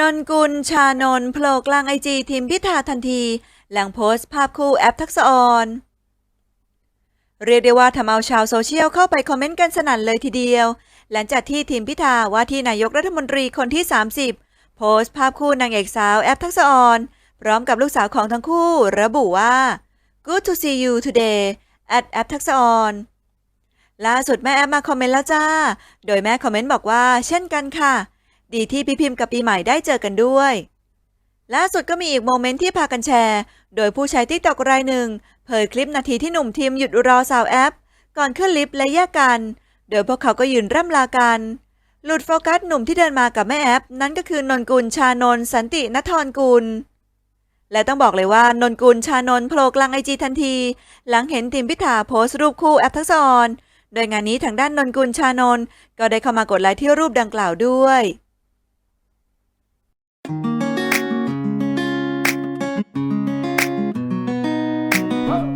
นนกุลชานนโผล่กลางไอจีทีมพิธาทันที หลังโพสต์ภาพคู่แอปทักษออนเรียกได้ว่าทำเอาชาวโซเชียลเข้าไปคอมเมนต์กันสนั่นเลยทีเดียว หลังจากที่ทีมพิธาว่าที่นายกรัฐมนตรีคนที่ 30 โพสต์ภาพคู่นางเอกสาวแอปทักษออนพร้อมกับลูกสาวของทั้งคู่ ระบุว่า Good to see you today at แอปทักษออนล่าสุดแม่แอปมาคอมเมนต์แล้วจ้า โดยแม่คอมเมนต์บอกว่า เช่นกันค่ะ ดีที่พี่พิมพ์กับปีใหม่ได้เจอกันด้วยล่าสุดก็มีอีกโมเมนต์ที่พากันแชร์ โดยผู้ใช้ติ๊กตอกรายหนึ่ง เผยคลิปนาทีที่หนุ่มทีมหยุดรอสาวแอป ก่อนขึ้นลิฟต์และแยกกัน โดยพวกเขาก็ยืนร่ำลากัน หลุดโฟกัสหนุ่มที่เดินมากับแม่แอป นั่นก็คือนนกุลชานนสันตินทรกุล และต้องบอกเลยว่านนกุลชานนโผล่กลางไอจีทันที หลังเห็นทีมพิธาโพสต์รูปคู่แอปทักษอนโดยงานนี้ทางด้านนนกุลชานนก็ได้เข้ามากดไลค์ที่รูปดังกล่าวด้วย เ